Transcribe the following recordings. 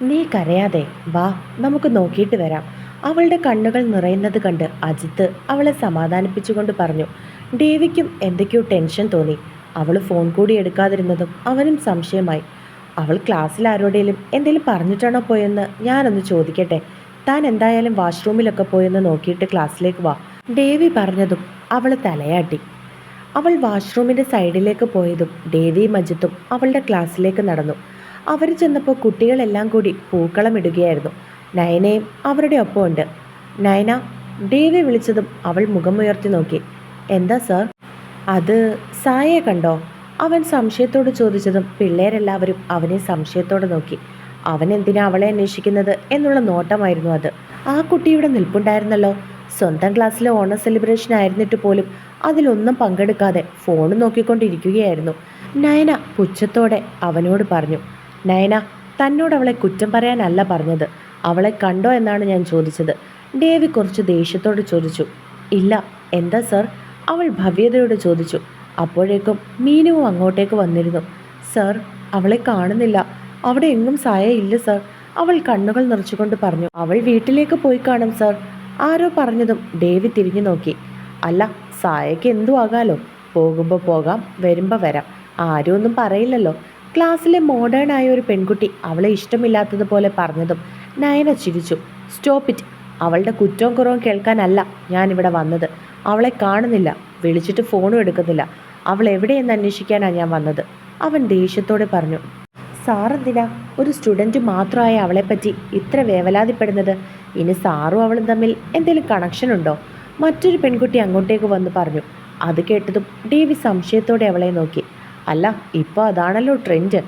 നീ കരയാതെ വാ നമുക്ക് നോക്കിയിട്ട് വരാം. അവളുടെ കണ്ണുകൾ നിറയുന്നത് കണ്ട് അജിത്ത് അവളെ സമാധാനിപ്പിച്ചുകൊണ്ട് പറഞ്ഞു ഡേവിക്കും എന്തൊക്കെയോ ടെൻഷൻ തോന്നി. അവൾ ഫോൺ കൂടി എടുക്കാതിരുന്നതും അവനും സംശയമായി. അവൾ ക്ലാസ്സിൽ ആരോടെങ്കിലും എന്തെങ്കിലും പറഞ്ഞിട്ടാണോ പോയെന്ന് ഞാനൊന്ന് ചോദിക്കട്ടെ. താൻ എന്തായാലും വാഷ്റൂമിലൊക്കെ പോയെന്ന് നോക്കിയിട്ട് ക്ലാസ്സിലേക്ക് വാ. ഡേവി പറഞ്ഞതും അവൾ തലയാട്ടി. അവൾ വാഷ്റൂമിന്റെ സൈഡിലേക്ക് പോയതും ദേവിയും അജിത്തും അവളുടെ ക്ലാസ്സിലേക്ക് നടന്നു. അവർ ചെന്നപ്പോൾ കുട്ടികളെല്ലാം കൂടി പൂക്കളം ഇടുകയായിരുന്നു. നയനയും അവരുടെ ഒപ്പമുണ്ട്. നയന ദേവി വിളിച്ചതും അവൾ മുഖമുയർത്തി നോക്കി. എന്താ സർ? അത് സായെ കണ്ടോ? അവൻ സംശയത്തോട് ചോദിച്ചതും പിള്ളേരെല്ലാവരും അവനെ സംശയത്തോടെ നോക്കി. അവൻ എന്തിനാ അവളെ അന്വേഷിക്കുന്നത്? എന്നുള്ള നോട്ടമായിരുന്നു അത്. ആ കുട്ടിയുടെ നിൽപ്പുണ്ടായിരുന്നല്ലോ. സ്വന്തം ക്ലാസ്സിലെ ഓണർ സെലിബ്രേഷൻ ആയിരുന്നിട്ട് പോലും അതിലൊന്നും പങ്കെടുക്കാതെ ഫോൺ നോക്കിക്കൊണ്ടിരിക്കുകയായിരുന്നു. നയന പുച്ഛത്തോടെ അവനോട് പറഞ്ഞു. നയന തന്നോട് അവളെ കുറ്റം പറയാനല്ല പറഞ്ഞത്. അവളെ കണ്ടോ എന്നാണ് ഞാൻ ചോദിച്ചത്. ഡേവി കുറച്ച് ദേഷ്യത്തോട് ചോദിച്ചു. ഇല്ല എന്താ സർ? അവൾ ഭവ്യതയോട് ചോദിച്ചു. അപ്പോഴേക്കും മീനുവും അങ്ങോട്ടേക്ക് വന്നിരുന്നു. സർ അവളെ കാണുന്നില്ല. അവിടെ എങ്ങും സായ ഇല്ല സർ. അവൾ കണ്ണുകൾ നിറച്ചുകൊണ്ട് പറഞ്ഞു. അവൾ വീട്ടിലേക്ക് പോയി കാണും സർ. ആരോ പറഞ്ഞതും ഡേവി തിരിഞ്ഞു നോക്കി. അല്ല സായയ്ക്ക് എന്തു ആകാലോ? പോകുമ്പോൾ പോകാം വരുമ്പോൾ വരാം. ആരും ഒന്നും പറയില്ലല്ലോ. ക്ലാസ്സിലെ മോഡേൺ ആയ ഒരു പെൺകുട്ടി അവളെ ഇഷ്ടമില്ലാത്തതുപോലെ പറഞ്ഞതും നയന ചിരിച്ചു. സ്റ്റോപ്പ് ഇറ്റ് അവളുടെ കുറ്റവും കുറവും കേൾക്കാനല്ല ഞാനിവിടെ വന്നത്. അവളെ കാണുന്നില്ല. വിളിച്ചിട്ട് ഫോണും എടുക്കുന്നില്ല. അവൾ എവിടെയെന്ന് അന്വേഷിക്കാനാണ് ഞാൻ വന്നത്? അവൻ ദേഷ്യത്തോടെ പറഞ്ഞു. സാറെന്തിനാ ഒരു സ്റ്റുഡന്റ് മാത്രമായ അവളെപ്പറ്റി ഇത്ര വേവലാതിപ്പെടുന്നത്? ഇനി സാറും അവളും തമ്മിൽ എന്തെങ്കിലും കണക്ഷൻ ഉണ്ടോ? മറ്റൊരു പെൺകുട്ടി അങ്ങോട്ടേക്ക് വന്ന് പറഞ്ഞു. അത് കേട്ടതും ഡേവി സംശയത്തോടെ അവളെ നോക്കി. അല്ല ഇപ്പോൾ അതാണല്ലോ ട്രെൻഡ്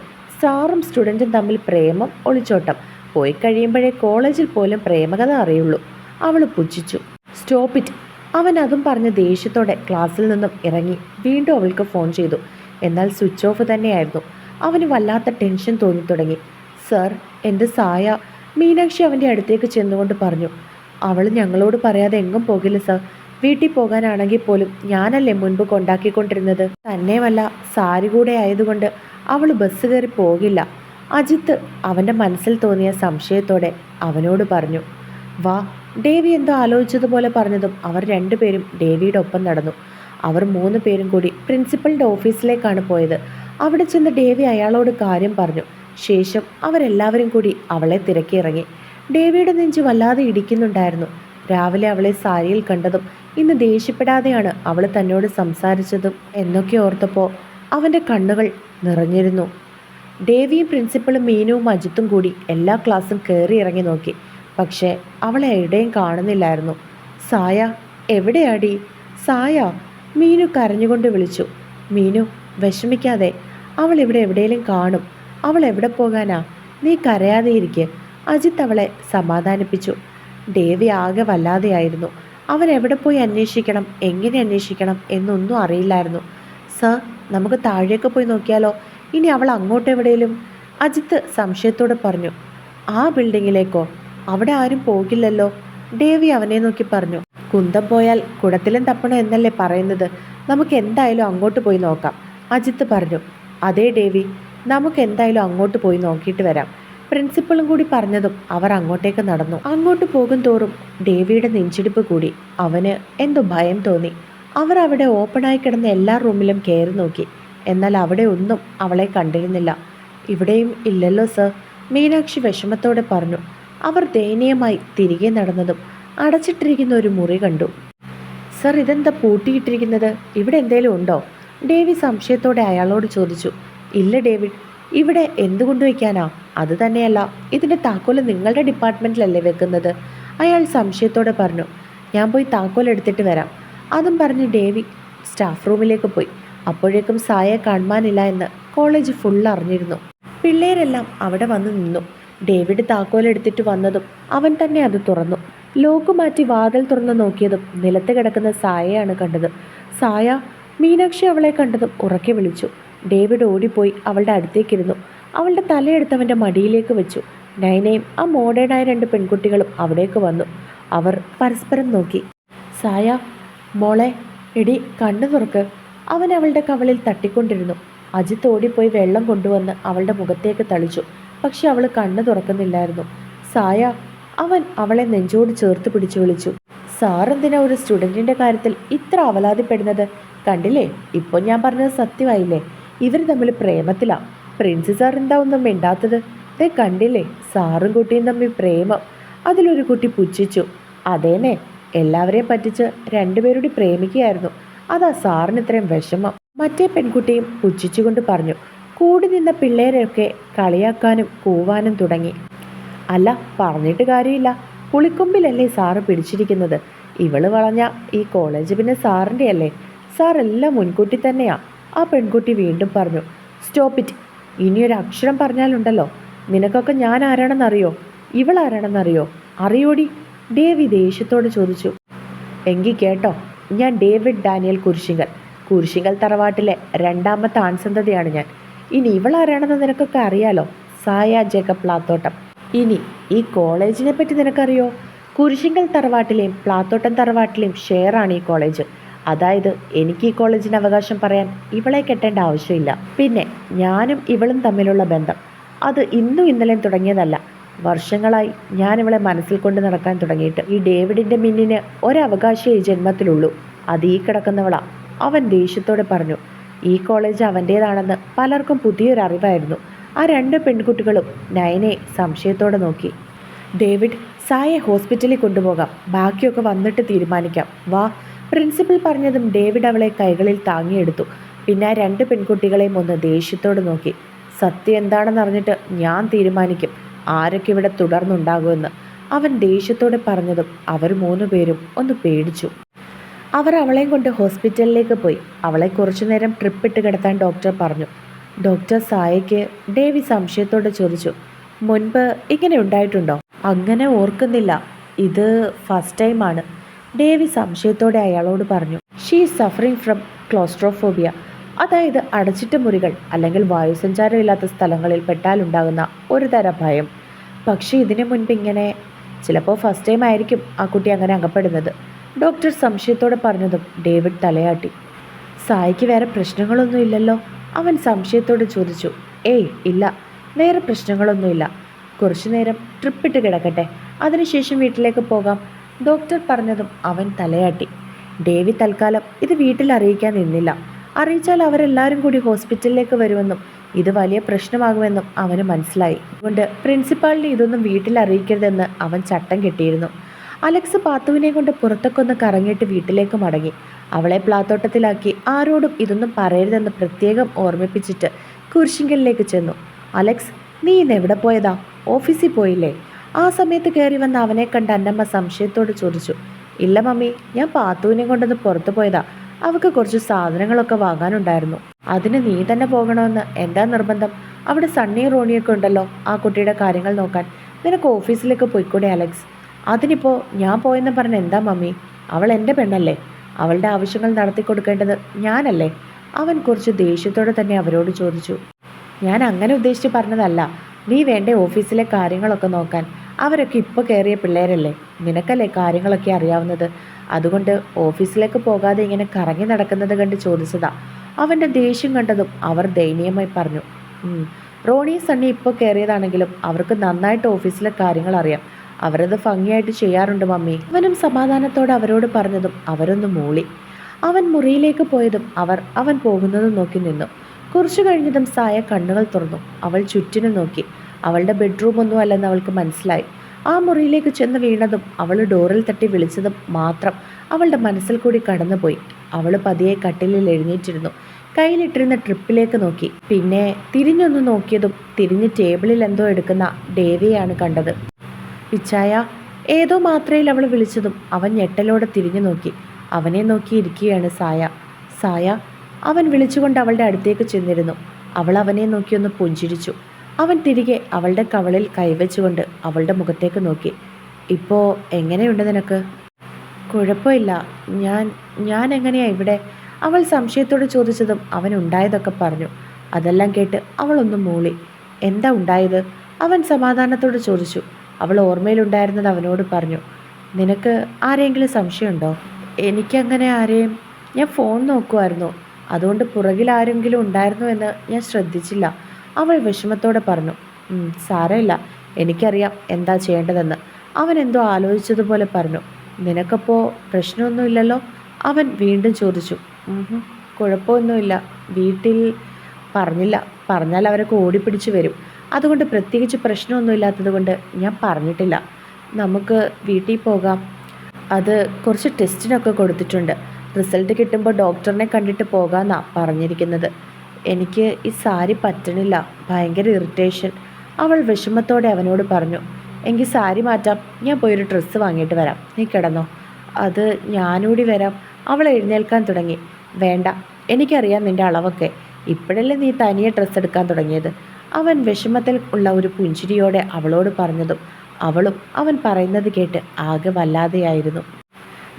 സാറും സ്റ്റുഡന്റും തമ്മിൽ പ്രേമം ഒളിച്ചോട്ടം. പോയി കഴിയുമ്പോഴേ കോളേജിൽ പോലും പ്രേമകഥ അറിയുള്ളൂ. അവൾ പുച്ഛിച്ചു. സ്റ്റോപ്പ് ഇറ്റ് അവൻ അതും പറഞ്ഞ് ദേഷ്യത്തോടെ ക്ലാസ്സിൽ നിന്നും ഇറങ്ങി വീണ്ടും അവൾക്ക് ഫോൺ ചെയ്തു. എന്നാൽ സ്വിച്ച് ഓഫ് തന്നെയായിരുന്നു. അവന് വല്ലാത്ത ടെൻഷൻ തോന്നി തുടങ്ങി സർ എന്റെ സായ? മീനാക്ഷി അവന്റെ അടുത്തേക്ക് ചെന്നുകൊണ്ട് പറഞ്ഞു. അവൾ ഞങ്ങളോട് പറയാതെ എങ്ങും പോകില്ല സർ വീട്ടിൽ പോകാനാണെങ്കിൽ പോലും ഞാനല്ലേ മുൻപ് കൊണ്ടാക്കിക്കൊണ്ടിരുന്നത്? തന്നെയുമല്ല സാരി കൂടെ ആയതുകൊണ്ട് അവൾ ബസ് കയറി പോകില്ല. അജിത്ത് അവന്റെ മനസ്സിൽ തോന്നിയ സംശയത്തോടെ അവനോട് പറഞ്ഞു വാ ഡേവി എന്തോ ആലോചിച്ചതുപോലെ പറഞ്ഞതും അവർ രണ്ടുപേരും ഡേവിയുടെ ഒപ്പം നടന്നു. അവർ മൂന്ന് പേരും കൂടി പ്രിൻസിപ്പളിന്റെ ഓഫീസിലേക്കാണ് പോയത്. അവിടെ ചെന്ന് ഡേവി അയാളോട് കാര്യം പറഞ്ഞു. ശേഷം അവരെല്ലാവരും കൂടി അവളെ തിരക്കിയിറങ്ങി. ഡേവിയുടെ നെഞ്ച് വല്ലാതെ ഇടിക്കുന്നുണ്ടായിരുന്നു. രാവിലെ അവളെ സാരിയിൽ കണ്ടതും ഇന്ന് ദേഷ്യപ്പെടാതെയാണ് അവൾ തന്നോട് സംസാരിച്ചതും എന്നൊക്കെ ഓർത്തപ്പോൾ അവന്റെ കണ്ണുകൾ നിറഞ്ഞിരുന്നു. ദേവിയും പ്രിൻസിപ്പളും മീനുവും അജിത്തും കൂടി എല്ലാ ക്ലാസ്സും കയറി ഇറങ്ങി നോക്കി. പക്ഷേ അവളെ എവിടെയും കാണുന്നില്ലായിരുന്നു. സായ എവിടെയാടി? സായ മീനു കരഞ്ഞുകൊണ്ട് വിളിച്ചു. മീനു വിഷമിക്കാതെ. അവൾ ഇവിടെ എവിടെയെങ്കിലും കാണും. അവൾ എവിടെ പോകാനാ? നീ കരയാതെ ഇരിക്കെ. അജിത്ത് അവളെ സമാധാനിപ്പിച്ചു. ദേവി ആകെ വല്ലാതെയായിരുന്നു. അവൻ എവിടെ പോയി അന്വേഷിക്കണം എങ്ങനെ അന്വേഷിക്കണം എന്നൊന്നും അറിയില്ലായിരുന്നു. സർ നമുക്ക് താഴേക്ക് പോയി നോക്കിയാലോ? ഇനി അവൾ അങ്ങോട്ട് എവിടെയും അജിത്ത് സംശയത്തോടെ പറഞ്ഞു. ആ ബിൽഡിങ്ങിലേക്കോ? അവിടെ ആരും പോകില്ലല്ലോ. ദേവി അവനെ നോക്കി പറഞ്ഞു. കുന്തം പോയാൽ കുടത്തിലും തപ്പണം എന്നല്ലേ പറയുന്നത്. നമുക്ക് എന്തായാലും അങ്ങോട്ട് പോയി നോക്കാം. അജിത്ത് പറഞ്ഞു. അതേ ദേവി നമുക്ക് എന്തായാലും അങ്ങോട്ട് പോയി നോക്കിയിട്ട് വരാം. പ്രിൻസിപ്പളും കൂടി പറഞ്ഞതും അവർ അങ്ങോട്ടേക്ക് നടന്നു. അങ്ങോട്ട് പോകും തോറും ദേവിയുടെ നെഞ്ചിടിപ്പ് കൂടി. അവന് എന്തോ ഭയം തോന്നി. അവർ അവിടെ ഓപ്പണായി കിടന്ന എല്ലാ റൂമിലും കയറി നോക്കി. എന്നാൽ അവിടെ ഒന്നും അവളെ കണ്ടിരുന്നില്ല. ഇവിടെയും ഇല്ലല്ലോ സർ മീനാക്ഷി വിഷമത്തോടെ പറഞ്ഞു. അവർ ദയനീയമായി തിരികെ നടന്നതും അടച്ചിട്ടിരിക്കുന്ന ഒരു മുറി കണ്ടു. സർ ഇതെന്താ പൂട്ടിയിട്ടിരിക്കുന്നത്? ഇവിടെ എന്തേലും ഉണ്ടോ? ഡേവി സംശയത്തോടെ അയാളോട് ചോദിച്ചു. ഇല്ല ഡേവിഡ്. ഇവിടെ എന്ത് കൊണ്ടുവയ്ക്കാനാ അത് തന്നെയല്ല ഇതിന്റെ താക്കോൽ നിങ്ങളുടെ ഡിപ്പാർട്ട്മെന്റിലല്ലേ വെക്കുന്നത്? അയാൾ സംശയത്തോടെ പറഞ്ഞു ഞാൻ പോയി താക്കോൽ എടുത്തിട്ട് വരാം. അതും പറഞ്ഞ് ഡേവി സ്റ്റാഫ് റൂമിലേക്ക് പോയി. അപ്പോഴേക്കും സായെ കാണുവാനില്ല എന്ന് കോളേജ് ഫുൾ അറിഞ്ഞിരുന്നു. പിള്ളേരെല്ലാം അവിടെ വന്ന് നിന്നു. ഡേവിഡ് താക്കോൽ എടുത്തിട്ട് വന്നതും അവൻ തന്നെ അത് തുറന്നു. ലോക്ക് മാറ്റി വാതിൽ തുറന്നു നോക്കിയതും നിലത്ത് കിടക്കുന്ന സായയാണ് കണ്ടത്. സായ മീനാക്ഷി അവളെ കണ്ടതും ഉറക്കെ വിളിച്ചു. ഡേവിഡ് ഓടിപ്പോയി അവളുടെ അടുത്തേക്കിരുന്നു. അവളുടെ തലയെടുത്തവന്റെ മടിയിലേക്ക് വെച്ചു. നൈനയും ആ മോഡേണായ രണ്ട് പെൺകുട്ടികളും അവിടേക്ക് വന്നു. അവർ പരസ്പരം നോക്കി. സായ മോളെ എടി കണ്ണു തുറക്ക്. അവൻ അവളുടെ കവളിൽ തട്ടിക്കൊണ്ടിരുന്നു. അജിത്ത് ഓടിപ്പോയി വെള്ളം കൊണ്ടുവന്ന് അവളുടെ മുഖത്തേക്ക് തളിച്ചു. പക്ഷെ അവൾ കണ്ണു തുറക്കുന്നില്ലായിരുന്നു. സായ അവൻ അവളെ നെഞ്ചോട് ചേർത്ത് പിടിച്ചു വിളിച്ചു. സാറെന്തിനാ ഒരു സ്റ്റുഡന്റിന്റെ കാര്യത്തിൽ ഇത്ര അവലാതിപ്പെടുന്നത്? കണ്ടില്ലേ? ഇപ്പോൾ ഞാൻ പറഞ്ഞത് സത്യമായില്ലേ? ഇവർ തമ്മിൽ പ്രേമത്തിലാണ് പ്രിൻസി സാർ എന്താ ഒന്നും മിണ്ടാത്തത്? ദേ കണ്ടില്ലേ? സാറും കുട്ടിയും തമ്മിൽ പ്രേമം. അതിലൊരു കുട്ടി പുച്ഛിച്ചു. അതേനെ എല്ലാവരെയും പറ്റിച്ച് രണ്ടുപേരുടെ പ്രേമിക്കുകയായിരുന്നു. അതാ സാറിന് ഇത്രയും വിഷമം. മറ്റേ പെൺകുട്ടിയും പുച്ഛിച്ചുകൊണ്ട് പറഞ്ഞു കൂടി നിന്ന പിള്ളേരെയൊക്കെ കളിയാക്കാനും കൂവാനും തുടങ്ങി. അല്ല പറഞ്ഞിട്ട് കാര്യമില്ല. പുളിക്കൊമ്പിലല്ലേ സാറ് പിടിച്ചിരിക്കുന്നത്? ഇവൾ വളഞ്ഞ ഈ കോളേജ് പിന്നെ സാറിന്റെ അല്ലേ സാർ എല്ലാം മുൻകൂട്ടി തന്നെയാ. ആ പെൺകുട്ടി വീണ്ടും പറഞ്ഞു സ്റ്റോപ്പ് ഇറ്റ് ഇനിയൊരു അക്ഷരം പറഞ്ഞാലുണ്ടല്ലോ. നിനക്കൊക്കെ ഞാൻ ആരാണെന്നറിയോ ഇവൾ ആരാണെന്നറിയോ അറിയോടി? ഡേവി ദേഷ്യത്തോട് ചോദിച്ചു എങ്കിൽ കേട്ടോ ഞാൻ ഡേവിഡ് ഡാനിയൽ കുരിശിങ്കൽ. കുരിശിങ്കൽ തറവാട്ടിലെ രണ്ടാമത്തെ ആൺസന്തതിയാണ് ഞാൻ. ഇനി ഇവൾ ആരാണെന്ന് നിനക്കൊക്കെ അറിയാലോ? സായ ജേക്കബ് പ്ലാത്തോട്ടം. ഇനി ഈ കോളേജിനെ പറ്റി നിനക്കറിയോ? കുരിശിങ്കൽ തറവാട്ടിലെയും പ്ലാത്തോട്ടം തറവാട്ടിലെയും ഷെയറാണ് ഈ കോളേജ്. അതായത് എനിക്ക് ഈ കോളേജിന് അവകാശം പറയാൻ ഇവളെ കെട്ടേണ്ട ആവശ്യമില്ല. പിന്നെ ഞാനും ഇവളും തമ്മിലുള്ള ബന്ധം. അത് ഇന്നും ഇന്നലെയും തുടങ്ങിയതല്ല. വർഷങ്ങളായി ഞാൻ ഇവളെ മനസ്സിൽ കൊണ്ട് നടക്കാൻ തുടങ്ങിയിട്ട്. ഈ ഡേവിഡിന്റെ മിന്നിന് ഒരവകാശം ഈ ജന്മത്തിലുള്ളൂ. അത് ഈ കിടക്കുന്നവളാ. അവൻ ദേഷ്യത്തോടെ പറഞ്ഞു ഈ കോളേജ് അവന്റേതാണെന്ന് പലർക്കും പുതിയൊരു അറിവായിരുന്നു. ആ രണ്ട് പെൺകുട്ടികളും നയനെ സംശയത്തോടെ നോക്കി. ഡേവിഡ് സായെ ഹോസ്പിറ്റലിൽ കൊണ്ടുപോകാം. ബാക്കിയൊക്കെ വന്നിട്ട് തീരുമാനിക്കാം. വാ പ്രിൻസിപ്പൽ പറഞ്ഞതും ഡേവിഡ് അവളെ കൈകളിൽ താങ്ങിയെടുത്തു. പിന്നെ രണ്ട് പെൺകുട്ടികളെയും ഒന്ന് ദേഷ്യത്തോട് നോക്കി. സത്യം എന്താണെന്ന് അറിഞ്ഞിട്ട് ഞാൻ തീരുമാനിക്കും. ആരൊക്കെ ഇവിടെ തുടർന്നുണ്ടാകുമെന്ന്. അവൻ ദേഷ്യത്തോടെ പറഞ്ഞതും അവർ മൂന്നു പേരും ഒന്ന് പേടിച്ചു. അവർ അവളെയും കൊണ്ട് ഹോസ്പിറ്റലിലേക്ക് പോയി. അവളെ കുറച്ചു നേരം ട്രിപ്പ് ഇട്ട് കിടത്താൻ ഡോക്ടർ പറഞ്ഞു. ഡോക്ടർ സായയ്ക്ക് ഡേവി സംശയത്തോടെ ചോദിച്ചു. മുൻപ് ഇങ്ങനെ ഉണ്ടായിട്ടുണ്ടോ? അങ്ങനെ ഓർക്കുന്നില്ല. ഇത് ഫസ്റ്റ് ടൈമാണ് ഡേവി സംശയത്തോടെ അയാളോട് പറഞ്ഞു ഷീ സഫറിങ് ഫ്രം ക്ലോസ്ട്രോഫോബിയ അതായത് അടച്ചിട്ട മുറികൾ അല്ലെങ്കിൽ വായുസഞ്ചാരമില്ലാത്ത സ്ഥലങ്ങളിൽ പെട്ടാലുണ്ടാകുന്ന ഒരു തരം ഭയം. പക്ഷേ ഇതിനു മുൻപ് ഇങ്ങനെ ചിലപ്പോൾ ഫസ്റ്റ് ടൈം ആയിരിക്കും ആ കുട്ടി അങ്ങനെ അകപ്പെടുന്നത്. ഡോക്ടർ സംശയത്തോടെ പറഞ്ഞതും ഡേവിഡ് തലയാട്ടി. സായിക്ക് വേറെ പ്രശ്നങ്ങളൊന്നും ഇല്ലല്ലോ. അവൻ സംശയത്തോടെ ചോദിച്ചു ഏയ് ഇല്ല. വേറെ പ്രശ്നങ്ങളൊന്നുമില്ല കുറച്ചു നേരം ട്രിപ്പിട്ട് കിടക്കട്ടെ. അതിനുശേഷം വീട്ടിലേക്ക് പോകാം. ഡോക്ടർ പറഞ്ഞതും അവൻ തലയാട്ടി. ഡേവി തൽക്കാലം ഇത് വീട്ടിൽ അറിയിക്കാൻ നിന്നില്ല. അറിയിച്ചാൽ അവരെല്ലാവരും കൂടി ഹോസ്പിറ്റലിലേക്ക് വരുമെന്നും ഇത് വലിയ പ്രശ്നമാകുമെന്നും അവന് മനസ്സിലായി. അതുകൊണ്ട് പ്രിൻസിപ്പാളിനെ ഇതൊന്നും വീട്ടിൽ അറിയിക്കരുതെന്ന് അവൻ ചട്ടം കെട്ടിയിരുന്നു. അലക്സ് പാത്തുവിനെ കൊണ്ട് പുറത്തൊക്കെ ഒന്ന് കറങ്ങിയിട്ട് വീട്ടിലേക്ക് മടങ്ങി. അവളെ പ്ലാത്തോട്ടത്തിലാക്കി ആരോടും ഇതൊന്നും പറയരുതെന്ന് പ്രത്യേകം ഓർമ്മിപ്പിച്ചിട്ട് കുരിശിങ്കലിലേക്ക് ചെന്നു. അലക്സ് നീ ഇന്ന് എവിടെ പോയതാ? ഓഫീസിൽ പോയില്ലേ? ആ സമയത്ത് കയറി വന്ന അവനെ കണ്ട് അന്നമ്മ സംശയത്തോട് ചോദിച്ചു ഇല്ല മമ്മി ഞാൻ പാത്തുവിനെ കൊണ്ടൊന്ന് പുറത്തു പോയതാ. അവൾക്ക് കുറച്ച് സാധനങ്ങളൊക്കെ വാങ്ങാനുണ്ടായിരുന്നു. അതിന് നീ തന്നെ പോകണമെന്ന് എന്താ നിർബന്ധം? അവിടെ സണ്ണി റോണിയൊക്കെ ഉണ്ടല്ലോ ആ കുട്ടിയുടെ കാര്യങ്ങൾ നോക്കാൻ. നിനക്ക് ഓഫീസിലേക്ക് പോയിക്കൂടെ അലക്സ്? അതിനിപ്പോൾ ഞാൻ പോയെന്ന് പറഞ്ഞ എന്താ മമ്മി? അവൾ എന്റെ പെണ്ണല്ലേ? അവളുടെ ആവശ്യങ്ങൾ നടത്തി കൊടുക്കേണ്ടത് ഞാനല്ലേ? അവൻ കുറച്ച് ദേഷ്യത്തോടെ തന്നെ അവരോട് ചോദിച്ചു ഞാൻ അങ്ങനെ ഉദ്ദേശിച്ച് പറഞ്ഞതല്ല. നീ വേണ്ട ഓഫീസിലെ കാര്യങ്ങളൊക്കെ നോക്കാൻ. അവരൊക്കെ ഇപ്പോൾ കയറിയ പിള്ളേരല്ലേ? നിനക്കല്ലേ കാര്യങ്ങളൊക്കെ അറിയാവുന്നത്? അതുകൊണ്ട് ഓഫീസിലേക്ക് പോകാതെ ഇങ്ങനെ കറങ്ങി നടക്കുന്നത് കണ്ട് ചോദിച്ചതാ. അവന്റെ ദേഷ്യം കണ്ടതും അവർ ദയനീയമായി പറഞ്ഞു റോണി സണ്ണി ഇപ്പോൾ കയറിയതാണെങ്കിലും അവർക്ക് നന്നായിട്ട് ഓഫീസിലെ കാര്യങ്ങൾ അറിയാം. അവരത് ഭംഗിയായിട്ട് ചെയ്യാറുണ്ട് മമ്മി. അവനും സമാധാനത്തോടെ അവരോട് പറഞ്ഞതും അവരൊന്ന് മൂളി. അവൻ മുറിയിലേക്ക് പോയതും അവർ അവൻ പോകുന്നതും നോക്കി നിന്നു. കുറച്ചു കഴിഞ്ഞതും സായ കണ്ണുകൾ തുറന്നു. അവൾ ചുറ്റിനും നോക്കി. അവളുടെ ബെഡ്റൂം ഒന്നും അല്ലെന്ന് അവൾക്ക് മനസ്സിലായി. ആ മുറിയിലേക്ക് ചെന്ന് വീണതും അവൾ ഡോറിൽ തട്ടി വിളിച്ചതും മാത്രം അവളുടെ മനസ്സിൽ കൂടി കടന്നുപോയി. അവൾ പതിയെ കട്ടിലിൽ എഴുന്നേറ്റിരുന്നു. കയ്യിലിട്ടിരുന്ന ട്രിപ്പിലേക്ക് നോക്കി. പിന്നെ തിരിഞ്ഞൊന്ന് നോക്കിയതും തിരിഞ്ഞ് ടേബിളിൽ എന്തോ എടുക്കുന്ന ഡേവിയാണ് കണ്ടത്. പിച്ചായ ഏതോ മാത്രയിൽ അവൾ വിളിച്ചതും അവൻ ഞെട്ടലോടെ തിരിഞ്ഞു നോക്കി. അവനെ നോക്കി ഇരിക്കുകയാണ് സായ. സായ അവൻ വിളിച്ചുകൊണ്ട് അവളുടെ അടുത്തേക്ക് ചെന്നിരുന്നു. അവൾ അവനെ നോക്കിയൊന്ന് പുഞ്ചിരിച്ചു. അവൻ തിരികെ അവളുടെ കവളിൽ കൈവച്ചുകൊണ്ട് അവളുടെ മുഖത്തേക്ക് നോക്കി. ഇപ്പോൾ എങ്ങനെയുണ്ട് നിനക്ക്? കുഴപ്പമില്ല. ഞാൻ ഞാൻ എങ്ങനെയാ ഇവിടെ? അവൾ സംശയത്തോട് ചോദിച്ചതും അവൻ ഉണ്ടായതൊക്കെ പറഞ്ഞു. അതെല്ലാം കേട്ട് അവളൊന്ന് മൂളി. എന്താ ഉണ്ടായത്? അവൻ സമാധാനത്തോട് ചോദിച്ചു. അവൾ ഓർമ്മയിലുണ്ടായിരുന്നത് അവനോട് പറഞ്ഞു. നിനക്ക് ആരെങ്കിലും സംശയമുണ്ടോ? എനിക്കങ്ങനെ ആരെയും ഞാൻ ഫോൺ നോക്കുമായിരുന്നു അതുകൊണ്ട് പുറകിൽ ആരെങ്കിലും ഉണ്ടായിരുന്നു എന്ന് ഞാൻ ശ്രദ്ധിച്ചില്ല. അവൾ വിഷമത്തോടെ പറഞ്ഞു സാരമില്ല. എനിക്കറിയാം എന്താ ചെയ്യേണ്ടതെന്ന്. അവൻ എന്തോ ആലോചിച്ചതുപോലെ പറഞ്ഞു നിനക്കപ്പോൾ പ്രശ്നമൊന്നുമില്ലല്ലോ? അവൻ വീണ്ടും ചോദിച്ചു "ഉഹും, കുഴപ്പമൊന്നുമില്ല. വീട്ടിൽ പറഞ്ഞില്ല. പറഞ്ഞാൽ അവരൊക്കെ ഓടിപ്പിടിച്ച് വരും. അതുകൊണ്ട് പ്രത്യേകിച്ച് പ്രശ്നമൊന്നുമില്ലാത്തത് കൊണ്ട് ഞാൻ പറഞ്ഞിട്ടില്ല. നമുക്ക് വീട്ടിൽ പോകാം. അത് കുറച്ച് ടെസ്റ്റിനൊക്കെ കൊടുത്തിട്ടുണ്ട്. റിസൾട്ട് കിട്ടുമ്പോൾ ഡോക്ടറിനെ കണ്ടിട്ട് പോകാമെന്നാണ് പറഞ്ഞിരിക്കുന്നത്. എനിക്ക് ഈ സാരി പറ്റണില്ല. ഭയങ്കര ഇറിറ്റേഷൻ. അവൾ വിഷമത്തോടെ അവനോട് പറഞ്ഞു എങ്കിൽ സാരി മാറ്റാം. ഞാൻ പോയൊരു ഡ്രസ്സ് വാങ്ങിയിട്ട് വരാം. നീ കിടന്നോ. അത് ഞാനൂടി വരാം. അവൾ എഴുന്നേൽക്കാൻ തുടങ്ങി. വേണ്ട. എനിക്കറിയാം നിന്റെ അളവൊക്കെ. ഇപ്പോഴല്ലേ നീ തനിയെ ഡ്രസ്സ് എടുക്കാൻ തുടങ്ങിയത്. അവൻ വിഷമത്തിൽ ഉള്ള ഒരു പുഞ്ചിരിയോടെ അവളോട് പറഞ്ഞതും അവളും അവൻ പറയുന്നത് കേട്ട് ആകെ വല്ലാതെയായിരുന്നു.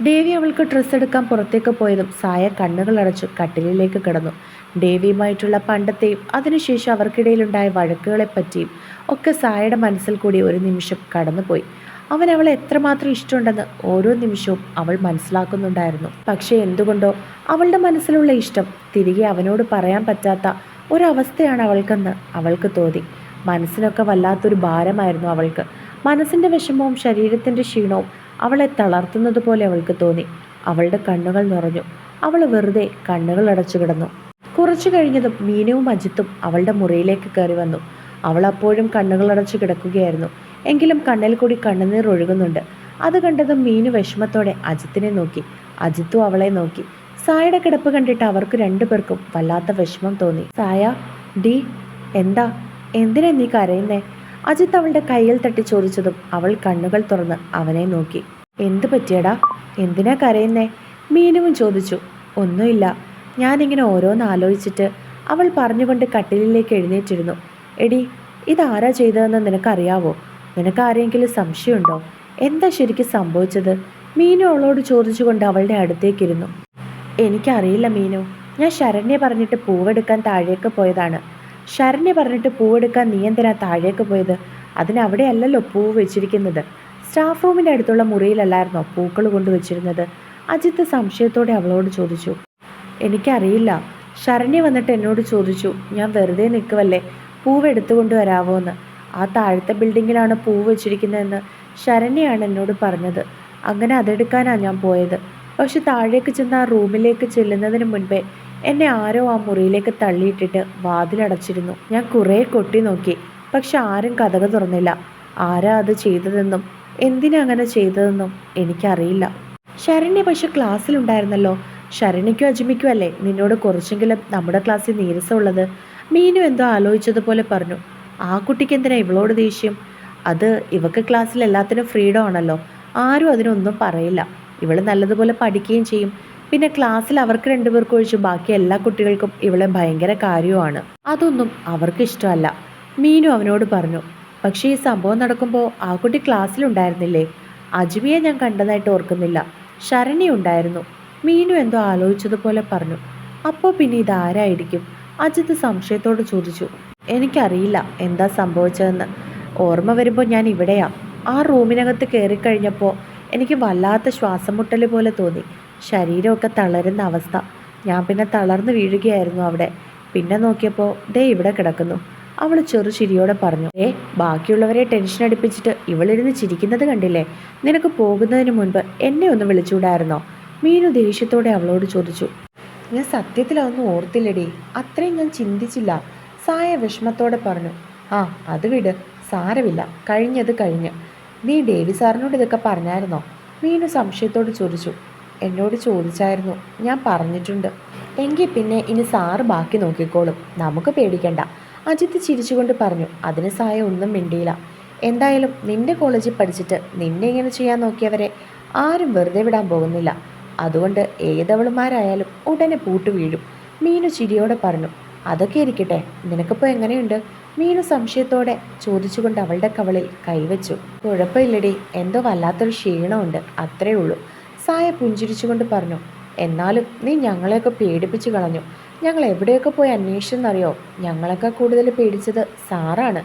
ദേവി അവൾക്ക് ഡ്രസ്സ് എടുക്കാൻ പുറത്തേക്ക് പോയതും സായ കണ്ണുകൾ അടച്ചു കട്ടിലിലേക്ക് കിടന്നു. ദേവിയുമായിട്ടുള്ള പണ്ടത്തെയും അതിനുശേഷം അവർക്കിടയിലുണ്ടായ വഴക്കുകളെപ്പറ്റിയും ഒക്കെ സായയുടെ മനസ്സിൽ കൂടി ഒരു നിമിഷം കടന്നുപോയി. അവൻ അവളെ എത്രമാത്രം ഇഷ്ടമുണ്ടെന്ന് ഓരോ നിമിഷവും അവൾ മനസ്സിലാക്കുന്നുണ്ടായിരുന്നു. പക്ഷേ എന്തുകൊണ്ടോ അവളുടെ മനസ്സിലുള്ള ഇഷ്ടം തിരികെ അവനോട് പറയാൻ പറ്റാത്ത ഒരവസ്ഥയാണ് അവൾക്കെന്ന് അവൾക്ക് തോന്നി. മനസ്സിനൊക്കെ വല്ലാത്തൊരു ഭാരമായിരുന്നു അവൾക്ക്. മനസ്സിന്റെ വിഷമവും ശരീരത്തിന്റെ ക്ഷീണവും അവളെ തളർത്തുന്നത് പോലെ അവൾക്ക് തോന്നി. അവളുടെ കണ്ണുകൾ നിറഞ്ഞു. അവൾ വെറുതെ കണ്ണുകൾ അടച്ചു കിടന്നു. കുറച്ചു കഴിഞ്ഞതും മീനവും അജിത്തും അവളുടെ മുറിയിലേക്ക് കയറി വന്നു. അവൾ അപ്പോഴും കണ്ണുകൾ അടച്ചു കിടക്കുകയായിരുന്നു. എങ്കിലും കണ്ണിൽ കൂടി കണ്ണുനീർ ഒഴുകുന്നുണ്ട്. അത് കണ്ടതും മീനു വിഷമത്തോടെ അജിത്തിനെ നോക്കി. അജിത്തും അവളെ നോക്കി. സായയുടെ കിടപ്പ് കണ്ടിട്ട് അവർക്ക് രണ്ടുപേർക്കും വല്ലാത്ത വിഷമം തോന്നി. സായ ഡി എന്താ? എന്തിനാ നീ കരയുന്നേ? അജിത്ത് അവളുടെ കയ്യിൽ തട്ടി ചോദിച്ചതും അവൾ കണ്ണുകൾ തുറന്ന് അവനെ നോക്കി. എന്തു പറ്റിയടാ? എന്തിനാ കരയുന്നേ? മീനുവും ചോദിച്ചു. ഒന്നുമില്ല. ഞാനിങ്ങനെ ഓരോന്ന് ആലോചിച്ചിട്ട് അവൾ പറഞ്ഞുകൊണ്ട് കട്ടിലിലേക്ക് എഴുന്നേറ്റിരുന്നു. എടി ഇതാരാ ചെയ്തതെന്ന് നിനക്കറിയാവോ? നിനക്ക് ആരെങ്കിലും സംശയമുണ്ടോ? എന്താ ശരിക്കും സംഭവിച്ചത്? മീനു അവളോട് ചോദിച്ചുകൊണ്ട് അവളുടെ അടുത്തേക്കിരുന്നു. എനിക്കറിയില്ല മീനു. ഞാൻ ശരണ്യ പറഞ്ഞിട്ട് പൂവെടുക്കാൻ താഴേക്ക് പോയതാണ്. ശരണ്യ പറഞ്ഞിട്ട് പൂവെടുക്കാൻ നീ എന്തിനാ താഴേക്ക് പോയത്? അതിനവിടെയല്ലല്ലോ പൂവ് വെച്ചിരിക്കുന്നത്. സ്റ്റാഫ് റൂമിന്റെ അടുത്തുള്ള മുറിയിലല്ലായിരുന്നോ പൂക്കൾ കൊണ്ടുവച്ചിരുന്നത് അജിത്ത് സംശയത്തോടെ അവളോട് ചോദിച്ചു. എനിക്കറിയില്ല. ശരണ്യ വന്നിട്ട് എന്നോട് ചോദിച്ചു. ഞാൻ വെറുതെ നിൽക്കുവല്ലേ? പൂവ് എടുത്തുകൊണ്ട് വരാവോ എന്ന് ആ താഴത്തെ ബിൽഡിങ്ങിലാണ് പൂവ് വെച്ചിരിക്കുന്നതെന്ന് ശരണ്യാണ് എന്നോട് പറഞ്ഞത്. അങ്ങനെ അതെടുക്കാനാണ് ഞാൻ പോയത്. പക്ഷെ താഴേക്ക് ചെന്ന് ആ റൂമിലേക്ക് ചെല്ലുന്നതിന് മുൻപേ എന്നെ ആരോ ആ മുറിയിലേക്ക് തള്ളിയിട്ടിട്ട് വാതിലടച്ചിരുന്നു. ഞാൻ കുറേ കൊട്ടി നോക്കി. പക്ഷെ ആരും കഥക തുറന്നില്ല. ആരാ അത് ചെയ്തതെന്നും എന്തിനാ അങ്ങനെ ചെയ്തതെന്നും എനിക്കറിയില്ല. ശരണ്യ പക്ഷെ ക്ലാസ്സിലുണ്ടായിരുന്നല്ലോ. ശരണ്യയ്ക്കും അജിമിക്കും അല്ലേ? നിന്നോട് കുറച്ചെങ്കിലും നമ്മുടെ ക്ലാസ്സിൽ നീരസമുള്ളത് മീനു എന്തോ ആലോചിച്ചതുപോലെ പറഞ്ഞു. ആ കുട്ടിക്ക് എന്തിനാ ഇവളോട് ദേഷ്യം? അത് ഇവക്ക് ക്ലാസ്സിൽ എല്ലാത്തിനും ഫ്രീഡം ആണല്ലോ. ആരും അതിനൊന്നും പറയില്ല. ഇവൾ നല്ലതുപോലെ പഠിക്കുകയും ചെയ്യും. പിന്നെ ക്ലാസ്സിൽ അവർക്ക് രണ്ടുപേർക്കും ഒഴിച്ച് ബാക്കി എല്ലാ കുട്ടികൾക്കും ഇവളെ ഭയങ്കര കാര്യവുമാണ്. അതൊന്നും അവർക്ക് ഇഷ്ടമല്ല. മീനു അവനോട് പറഞ്ഞു പക്ഷേ ഈ സംഭവം നടക്കുമ്പോൾ ആ കുട്ടി ക്ലാസ്സിലുണ്ടായിരുന്നില്ലേ? അജ്മിയെ ഞാൻ കണ്ടതായിട്ട് ഓർക്കുന്നില്ല. ശരണി ഉണ്ടായിരുന്നു. മീനു എന്തോ ആലോചിച്ചതുപോലെ പറഞ്ഞു. അപ്പോൾ പിന്നെ ഇതാരായിരിക്കും? അജിത്ത് സംശയത്തോട് ചോദിച്ചു. എനിക്കറിയില്ല എന്താ സംഭവിച്ചതെന്ന്. ഓർമ്മ വരുമ്പോൾ ഞാൻ ഇവിടെയാ. ആ റൂമിനകത്ത് കയറിക്കഴിഞ്ഞപ്പോൾ എനിക്ക് വല്ലാത്ത ശ്വാസം മുട്ടൽ പോലെ തോന്നി. ശരീരമൊക്കെ തളരുന്ന അവസ്ഥ. ഞാൻ പിന്നെ തളർന്നു വീഴുകയായിരുന്നു അവിടെ. പിന്നെ നോക്കിയപ്പോൾ ദേ ഇവിടെ കിടക്കുന്നു. അവൾ ചെറു ചിരിയോടെ പറഞ്ഞു ഏ ബാക്കിയുള്ളവരെ ടെൻഷൻ അടിപ്പിച്ചിട്ട് ഇവളിരുന്ന് ചിരിക്കുന്നത് കണ്ടില്ലേ? നിനക്ക് പോകുന്നതിന് മുൻപ് എന്നെ ഒന്ന് വിളിച്ചുകൂടായിരുന്നോ? മീനു ദേഷ്യത്തോടെ അവളോട് ചോദിച്ചു ഞാൻ സത്യത്തിലൊന്നും ഓർത്തില്ലടി. അത്രയും ഞാൻ ചിന്തിച്ചില്ല. സായ വിഷമത്തോടെ പറഞ്ഞു ആ അത് വിട്. സാരമില്ല. കഴിഞ്ഞത് കഴിഞ്ഞ്. നീ ഡേവി സാറിനോട് ഇതൊക്കെ പറഞ്ഞായിരുന്നോ? മീനു സംശയത്തോട് ചോദിച്ചു എന്നോട് ചോദിച്ചായിരുന്നു. ഞാൻ പറഞ്ഞിട്ടുണ്ട്. എങ്കിൽ പിന്നെ ഇനി സാറ് ബാക്കി നോക്കിക്കോളും. നമുക്ക് പേടിക്കണ്ട. അജിത്ത് ചിരിച്ചുകൊണ്ട് പറഞ്ഞു അതിന് സായ ഒന്നും മിണ്ടിയില്ല. എന്തായാലും നിന്റെ കോളേജിൽ പഠിച്ചിട്ട് നിന്നെ ഇങ്ങനെ ചെയ്യാൻ നോക്കിയവരെ? ആരും വെറുതെ വിടാൻ പോകുന്നില്ല. അതുകൊണ്ട് ഏതവളുമാരായാലും ഉടനെ പൂട്ട് വീഴും. മീനു ചിരിയോടെ പറഞ്ഞു അതൊക്കെ ഇരിക്കട്ടെ. നിനക്കിപ്പോൾ എങ്ങനെയുണ്ട്? മീനു സംശയത്തോടെ ചോദിച്ചുകൊണ്ട് അവളുടെ കവളിൽ കൈവച്ചു കുഴപ്പമില്ലടി. എന്തോ വല്ലാത്തൊരു ക്ഷീണമുണ്ട്. അത്രേ ഉള്ളൂ. സായ പുഞ്ചിരിച്ചുകൊണ്ട് പറഞ്ഞു എന്നാലും നീ ഞങ്ങളെയൊക്കെ പേടിപ്പിച്ചു കളഞ്ഞു. ഞങ്ങൾ എവിടെയൊക്കെ പോയി അന്വേഷിച്ചെന്നറിയോ? ഞങ്ങളൊക്കെ കൂടുതൽ പേടിച്ചത് സാറാണ്.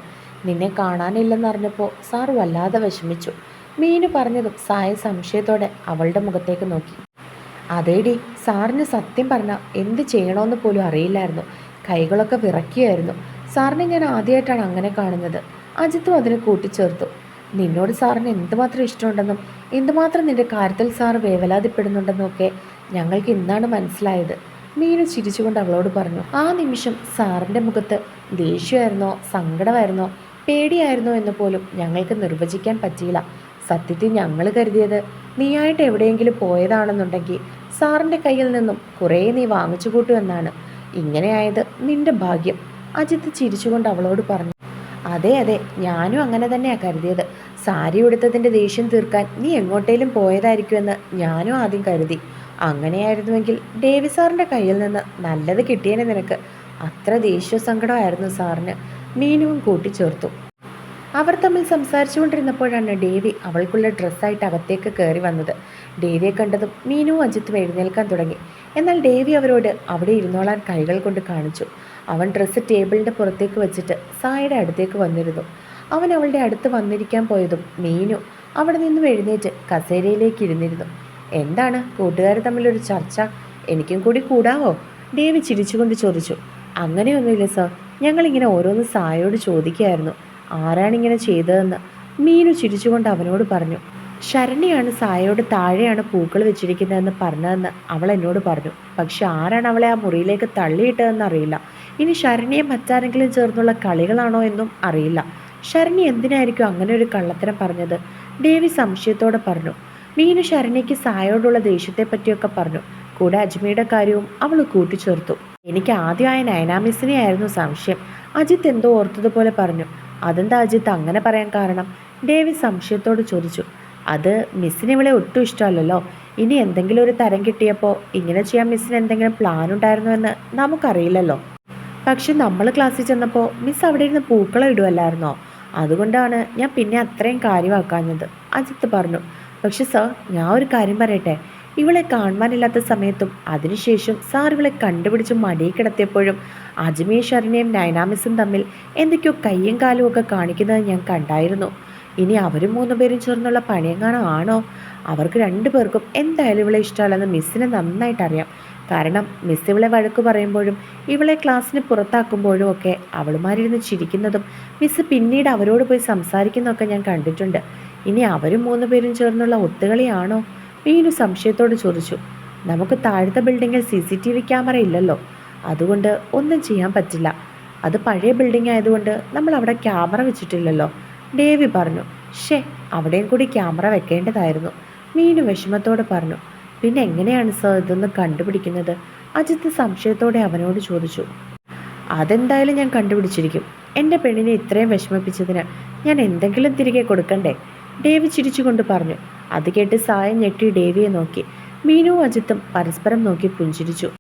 നിന്നെ കാണാനില്ലെന്നറിഞ്ഞപ്പോൾ സാർ വല്ലാതെ വിഷമിച്ചു. മീനു പറഞ്ഞതും സായ സംശയത്തോടെ അവളുടെ മുഖത്തേക്ക് നോക്കി. അതേടി സാറിന് സത്യം പറഞ്ഞാൽ എന്ത് ചെയ്യണമെന്ന് പോലും അറിയില്ലായിരുന്നു. കൈകളൊക്കെ വിറക്കിയായിരുന്നു സാറിനെ ഞാൻ ആദ്യമായിട്ടാണ് അങ്ങനെ കാണുന്നത്. അജിത്തും അതിനെ കൂട്ടിച്ചേർത്തു. നിന്നോട് സാറിന് എന്തുമാത്രം ഇഷ്ടമുണ്ടെന്നും എന്തുമാത്രം നിന്റെ കാര്യത്തിൽ സാർ വേവലാതിപ്പെടുന്നുണ്ടെന്നും ഒക്കെ ഞങ്ങൾക്ക് ഇന്നാണ് മനസ്സിലായത്. മീനു ചിരിച്ചുകൊണ്ട് അവളോട് പറഞ്ഞു ആ നിമിഷം സാറിന്റെ മുഖത്ത് ദേഷ്യമായിരുന്നോ സങ്കടമായിരുന്നോ പേടിയായിരുന്നോ എന്ന് പോലും ഞങ്ങൾക്ക് നിർവചിക്കാൻ പറ്റിയില്ല. സത്യത്തിൽ ഞങ്ങൾ കരുതിയത് നീയായിട്ട് എവിടെയെങ്കിലും പോയതാണെന്നുണ്ടെങ്കിൽ സാറിന്റെ കയ്യിൽ നിന്നും കുറേ നീ വാങ്ങിച്ചു കൂട്ടുമെന്നാണ് ഇങ്ങനെയായത് നിന്റെ ഭാഗ്യം അജിത്ത് ചിരിച്ചുകൊണ്ട് അവളോട് പറഞ്ഞു. അതെ അതെ ഞാനും അങ്ങനെ തന്നെയാണ് കരുതിയത്. സാരി ഉടുത്തതിന്റെ ദേഷ്യം തീർക്കാൻ നീ എങ്ങോട്ടേലും പോയതായിരിക്കുമെന്ന് ഞാനും ആദ്യം കരുതി. അങ്ങനെയായിരുന്നുവെങ്കിൽ ഡേവി സാറിന്റെ കയ്യിൽ നിന്ന് നല്ലത് കിട്ടിയേനെ നിനക്ക്. അത്ര ദേഷ്യ സങ്കടമായിരുന്നു സാറിന്. മീനുവും കൂട്ടിച്ചേർത്തു. അവർ തമ്മിൽ സംസാരിച്ചുകൊണ്ടിരുന്നപ്പോഴാണ് ഡേവി അവൾക്കുള്ള ഡ്രസ്സായിട്ട് അകത്തേക്ക് കയറി വന്നത്. ഡേവിയെ കണ്ടതും മീനുവും അജിത്തും എഴുന്നേൽക്കാൻ തുടങ്ങി. എന്നാൽ ഡേവി അവരോട് അവിടെ ഇരുന്നോളാൻ കൈകൾ കൊണ്ട് കാണിച്ചു. അവൻ ഡ്രസ്സ് ടേബിളിന്റെ പുറത്തേക്ക് വെച്ചിട്ട് സായിയുടെ അടുത്തേക്ക് വന്നിരുന്നു. അവൻ അവളുടെ അടുത്ത് വന്നിരിക്കാൻ പോയതും മീനു അവിടെ നിന്നും എഴുന്നേറ്റ് കസേരയിലേക്ക് ഇരുന്നിരുന്നു. എന്താണ് കൂട്ടുകാർ തമ്മിലൊരു ചർച്ച? എനിക്കും കൂടി കൂടാവോ? ദേവി ചിരിച്ചുകൊണ്ട് ചോദിച്ചു. അങ്ങനെയൊന്നുമില്ല സർ. ഞങ്ങളിങ്ങനെ ഓരോന്ന് സായോട് ചോദിക്കുകയായിരുന്നു. ആരാണിങ്ങനെ ചെയ്തതെന്ന്. മീനു ചിരിച്ചുകൊണ്ട് അവനോട് പറഞ്ഞു. ശരണിയാണ് സായയോട് താഴെയാണ് പൂക്കൾ വെച്ചിരിക്കുന്നതെന്ന് പറഞ്ഞതെന്ന് അവൾ എന്നോട് പറഞ്ഞു. പക്ഷെ ആരാണ് അവളെ ആ മുറിയിലേക്ക് തള്ളിയിട്ടതെന്ന് അറിയില്ല. ഇനി ശരണിയെ മറ്റാരെങ്കിലും ചേർന്നുള്ള കളികളാണോ എന്നും അറിയില്ല. ശരണി എന്തിനായിരിക്കും അങ്ങനെ ഒരു കള്ളത്തരം പറഞ്ഞത്? ദേവി സംശയത്തോടെ പറഞ്ഞു. മീനു ശരണ്യയ്ക്ക് സായോടുള്ള ദേഷ്യത്തെ പറ്റിയൊക്കെ പറഞ്ഞു. കൂടെ അജ്മിയുടെ കാര്യവും അവൾ കൂട്ടിച്ചേർത്തു. എനിക്ക് ആദ്യമായ നയനാമിസിനെ ആയിരുന്നു സംശയം. അജിത്ത് എന്തോ ഓർത്തതുപോലെ പറഞ്ഞു. അതെന്താ അജിത്ത് അങ്ങനെ പറയാൻ കാരണം? ഡേവി സംശയത്തോട് ചോദിച്ചു. അത് മിസ്സിന് ഇവളെ ഒട്ടും ഇഷ്ടമല്ലല്ലോ. ഇനി എന്തെങ്കിലും ഒരു തരം കിട്ടിയപ്പോൾ ഇങ്ങനെ ചെയ്യാൻ മിസ്സിന് എന്തെങ്കിലും പ്ലാൻ ഉണ്ടായിരുന്നു എന്ന് നമുക്കറിയില്ലല്ലോ. പക്ഷെ നമ്മൾ ക്ലാസ്സിൽ ചെന്നപ്പോൾ മിസ് അവിടെ ഇരുന്ന് പൂക്കളം ഇടുമല്ലായിരുന്നോ അതുകൊണ്ടാണ് ഞാൻ പിന്നെ അത്രയും കാര്യമാക്കാഞ്ഞത്. അജിത്ത് പറഞ്ഞു. പക്ഷെ സർ ഞാൻ ഒരു കാര്യം പറയട്ടെ. ഇവളെ കാണുവാനില്ലാത്ത സമയത്തും അതിനുശേഷം സാർ ഇവളെ കണ്ടുപിടിച്ച് മടിയിൽ കിടത്തിയപ്പോഴും അജ്മീർ ഷറിനെയും നൈനാമിസും തമ്മിൽ എന്തൊക്കെയോ കയ്യും കാലും ഒക്കെ കാണിക്കുന്നത് ഞാൻ കണ്ടായിരുന്നു. ഇനി അവരും മൂന്ന് പേരും ചേർന്നുള്ള പണിയെങ്ങാനോ ആണോ? അവർക്ക് രണ്ടു പേർക്കും എന്തായാലും ഇവളെ ഇഷ്ടമല്ലെന്ന് മിസ്സിന് നന്നായിട്ട് അറിയാം. കാരണം മിസ് ഇവളെ വഴക്ക് പറയുമ്പോഴും ഇവളെ ക്ലാസ്സിന് പുറത്താക്കുമ്പോഴും ഒക്കെ അവളുമാരിരുന്ന് ചിരിക്കുന്നതും മിസ് പിന്നീട് അവരോട് പോയി സംസാരിക്കുന്നതൊക്കെ ഞാൻ കണ്ടിട്ടുണ്ട്. ഇനി അവരും മൂന്ന് പേരും ചേർന്നുള്ള ഒത്തുകളിയാണോ? വീനു സംശയത്തോട് ചോദിച്ചു. നമുക്ക് താഴത്തെ ബിൽഡിങ്ങിൽ C C T V camera ഇല്ലല്ലോ. അതുകൊണ്ട് ഒന്നും ചെയ്യാൻ പറ്റില്ല. അത് പഴയ ബിൽഡിംഗ് ആയതുകൊണ്ട് നമ്മൾ അവിടെ ക്യാമറ വെച്ചിട്ടില്ലല്ലോ. ഡേവി പറഞ്ഞു ഷേ അവിടെയും കൂടി ക്യാമറ വെക്കേണ്ടതായിരുന്നു. മീനു വിഷമത്തോടെ പറഞ്ഞു പിന്നെ എങ്ങനെയാണ് സർ ഇതൊന്ന് കണ്ടുപിടിക്കുന്നത്? അജിത്ത് സംശയത്തോടെ അവനോട് ചോദിച്ചു അതെന്തായാലും ഞാൻ കണ്ടുപിടിച്ചിരിക്കും. എന്റെ പെണ്ണിനെ ഇത്രയും വിഷമിപ്പിച്ചതിന് ഞാൻ എന്തെങ്കിലും തിരികെ കൊടുക്കണ്ടേ? ഡേവി ചിരിച്ചുകൊണ്ട് പറഞ്ഞു. അത് കേട്ട് സായം ഞെട്ടി ഡേവിയെ നോക്കി. മീനു അജിത്തും പരസ്പരം നോക്കി പുഞ്ചിരിച്ചു.